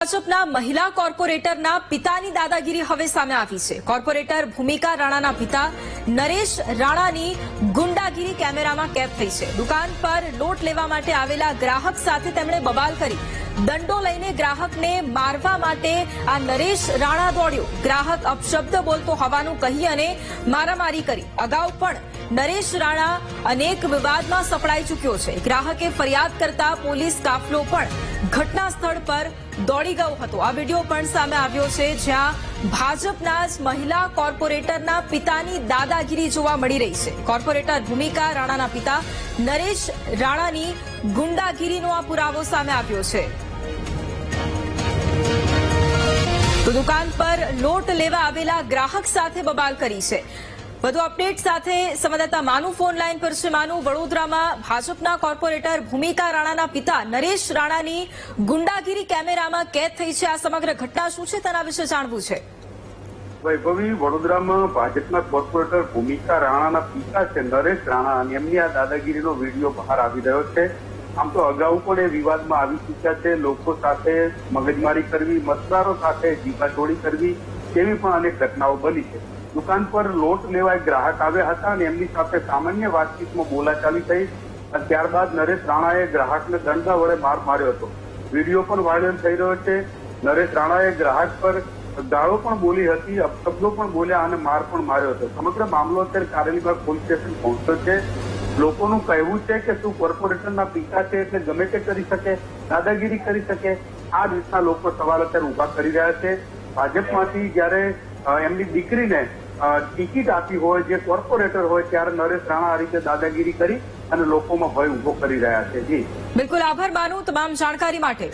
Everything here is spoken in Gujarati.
ભાજપના મહિલા કોર્પોરેટરના પિતાની દાદાગીરી હવે સામે આવી છે. કોર્પોરેટર ભૂમિકા રાણાના પિતા નરેશ રાણાની ગુંડાગીરી કેમેરામાં કેદ થઈ છે. દુકાન પર લોટ લેવા માટે આવેલા ગ્રાહક સાથે તેમણે બબાલ કરી દંડો લઈને ગ્રાહકને મારવા માટે આ નરેશ રાણા દોડ્યો. ગ્રાહક અપશબ્દ બોલતો હોવાનું કહી અને મારામારી કરી. અગાઉ પણ નરેશ રાણા અનેક વિવાદમાં સપડાઈ ચૂક્યો છે. ગ્રાહકે ફરિયાદ કરતા પોલીસ કાફલો પણ ઘટના સ્થળ પર દોડી ગયો હતો. આ વીડિયો પણ સામે આવ્યો છે, જ્યાં ભાજપના જ મહિલા કોર્પોરેટરના પિતાની દાદાગીરી જોવા મળી રહી છે. કોર્પોરેટર ભૂમિકા રાણાના પિતા નરેશ રાણાની ગુંડાગીરીનો આ પુરાવો સામે આવ્યો છે. તો દુકાન પર લોટ લેવા આવેલા ગ્રાહક સાથે બબાલ કરી છે. વધુ અપડેટ સાથે સંવાદદાતા માનુ ફોન લાઈન પર છે. માનુ, વડોદરામાં ભાજપના કોર્પોરેટર ભૂમિકા રાણાના પિતા નરેશ રાણાની ગુંડાગીરી કેમેરામાં કેદ થઈ છે. આ સમગ્ર ઘટના શું છે તેના વિશે જાણવું છે. વૈભવી, વડોદરામાં ભાજપના કોર્પોરેટર ભૂમિકા રાણાના પિતા છે નરેશ રાણા અને એમની આ દાદાગીરીનો વીડિયો બહાર આવી રહ્યો છે. આમ તો અગાઉ પણ એ વિવાદમાં આવી ચૂક્યા છે. લોકો સાથે મગજમારી કરવી, મતદારો સાથે જીવાજોડી કરવી તેવી પણ અનેક ઘટનાઓ બની છે. દુકાન પર લોટ લેવા ગ્રાહક આવ્યા હતા અને એમની સાથે સામાન્ય વાતચીતમાં બોલાચાલી થઈ અને ત્યારબાદ નરેશ રાણાએ ગ્રાહકને દંડા વડે માર માર્યો હતો. વીડિયો પણ વાયરલ થઈ રહ્યો છે. નરેશ રાણાએ ગ્રાહક પર ગાળો પણ બોલી હતી, અપશબ્દો પણ બોલ્યા અને માર પણ માર્યો હતો. સમગ્ર મામલો અત્યારે કારેલીબાગ પોલીસ સ્ટેશન પહોંચ્યો છે. લોકોનું કહેવું છે કે શું કોર્પોરેશનના પિતા છે એટલે ગમે તે કરી શકે, દાદાગીરી કરી શકે, આ રીતના લોકો સવાલ અત્યારે ઊભા કરી રહ્યા છે. ભાજપમાંથી જ્યારે એમની દીકરીને ટિકિટ આપી હોય, જે કોર્પોરેટર હોય, ત્યારે નરેશ રાણા આ રીતે દાદાગીરી કરી અને લોકોમાં ભય ઊભો કરી રહ્યા છે. જી. બિલકુલ આભાર માનું તમામ જાણકારી માટે.